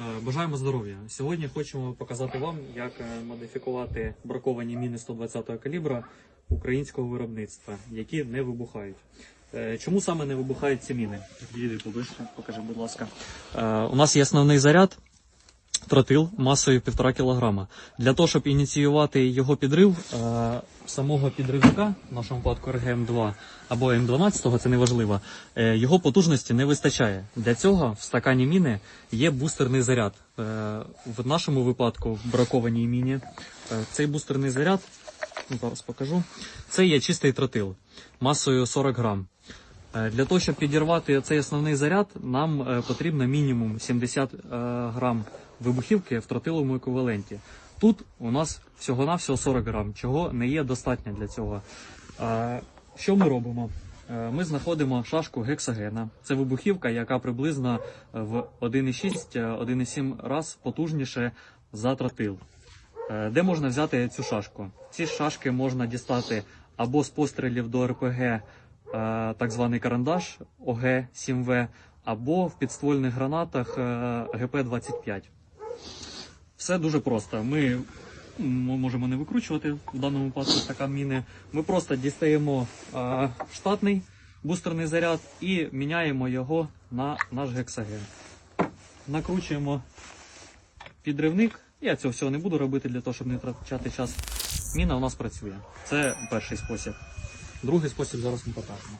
Е, Бажаємо здоров'я. Сьогодні хочемо показати вам, як е, модифікувати браковані міни 120-го калібра українського виробництва, які не вибухають. Е, Чому саме не вибухають ці міни? Відійди поближче, покажи, будь ласка. У нас є основний заряд. Тротил масою 1,5 кг. Для того, щоб ініціювати його підрив, е, самого підривника, в нашому випадку РГМ-2 або М12, це не важливо, е, його потужності не вистачає. Для цього в стакані міни є бустерний заряд. Е, в нашому випадку, в бракованій міні, цей бустерний заряд, ну, зараз покажу, це є чистий тротил масою 40 грам. Для того, щоб підірвати цей основний заряд, нам потрібно мінімум 70 е, грам вибухівки в тротиловому еквіваленті. Тут у нас всього-навсього 40 грам, чого не є достатньо для цього. Е, Що ми робимо? Е, Ми знаходимо шашку гексагена. Це вибухівка, яка приблизно в 1,6-1,7 раз потужніше за тротил. Е, Де можна взяти цю шашку? Ці шашки можна дістати або з пострілів до РПГ, е, так званий карандаш ОГ-7В, або в підствольних гранатах е, ГП-25. Все дуже просто. Ми можемо не викручувати в даному випадку стакан міни. Ми просто дістаємо е, штатний бустерний заряд і міняємо його на наш гексаген. Накручуємо підривник. Я цього всього не буду робити для того, щоб не втрачати час. Міна у нас працює. Це перший спосіб. Другий спосіб зараз ми покажемо.